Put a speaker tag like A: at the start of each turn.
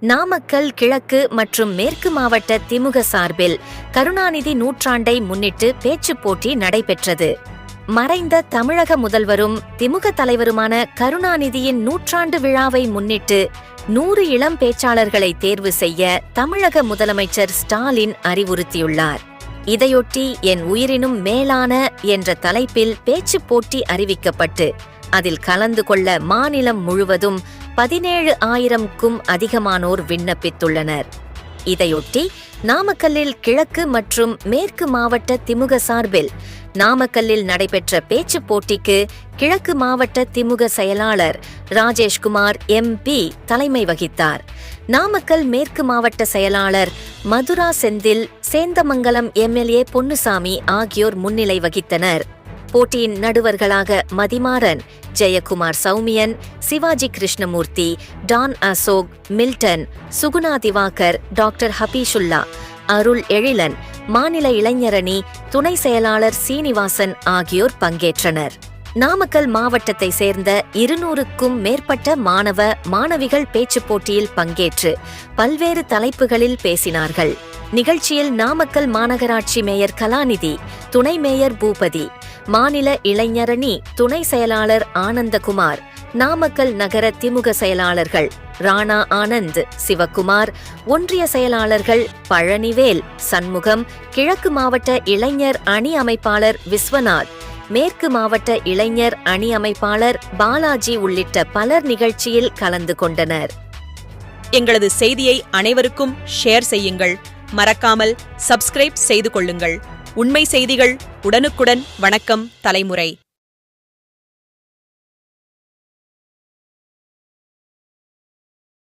A: நாமக்கல் கிழக்கு மற்றும் மேற்கு மாவட்ட திமுக சார்பில் கருணாநிதி நூற்றாண்டை முன்னிட்டு பேச்சு போட்டி நடைபெற்றது. மறைந்த தமிழக முதல்வரும் திமுக தலைவருமான கருணாநிதியின் நூற்றாண்டு விழாவை முன்னிட்டு நூறு இளம் பேச்சாளர்களை தேர்வு செய்ய தமிழக முதலமைச்சர் ஸ்டாலின் அறிவுறுத்தியுள்ளார். இதையொட்டி என் உயிரினும் மேலான என்ற தலைப்பில் பேச்சு போட்டி அறிவிக்கப்பட்டு அதில் கலந்து கொள்ள மாநிலம் முழுவதும் பதினேழு ஆயிரம்க்கும் அதிகமானோர் விண்ணப்பித்துள்ளனர். இதையொட்டி நாமக்கல்லில் கிழக்கு மற்றும் மேற்கு மாவட்ட திமுக சார்பில் நாமக்கல்லில் நடைபெற்ற பேச்சுப் போட்டிக்கு கிழக்கு மாவட்ட திமுக செயலாளர் ராஜேஷ்குமார் எம்பி தலைமை வகித்தார். நாமக்கல் மேற்கு மாவட்ட செயலாளர் மதுரா செந்தில் சேந்தமங்கலம் எம்எல்ஏ பொன்னுசாமி ஆகியோர் முன்னிலை வகித்தனர். போட்டியின் நடுவர்களாக Mathimaran Jayakumar Soumiyan Sivaji Krishnamoorthy Don Ashok Milton Suguna Diwakar doctor Hafeezullah Arul Ezhilan மாநில இளைஞரணி துணை செயலாளர் சீனிவாசன் ஆகியோர் பங்கேற்றனர். நாமக்கல் மாவட்டத்தை சேர்ந்த இருநூறுக்கும் மேற்பட்ட மாணவ மாணவிகள் பேச்சு போட்டியில் பங்கேற்று பல்வேறு தலைப்புகளில் பேசினார்கள். நிகழ்ச்சியில் நாமக்கல் மாநகராட்சி மேயர் கலாநிதி துணை மேயர் பூபதி மாநில இளைஞரணி துணை செயலாளர் ஆனந்தகுமார் நாமக்கல் நகர திமுக செயலாளர்கள் ராணா ஆனந்த் சிவக்குமார் ஒன்றிய செயலாளர்கள் பழனிவேல் சண்முகம் கிழக்கு மாவட்ட இளைஞர் அணி அமைப்பாளர் விஸ்வநாத் மேற்கு மாவட்ட இளைஞர் அணி அமைப்பாளர் பாலாஜி உள்ளிட்ட பலர் நிகழ்ச்சியில் கலந்து கொண்டனர்.
B: எங்களது செய்தியை அனைவருக்கும் ஷேர் செய்யுங்கள். மறக்காமல் சப்ஸ்கிரைப் செய்து கொள்ளுங்கள். உண்மை செய்திகள் உடனுக்குடன் வணக்கம் தலைமுறை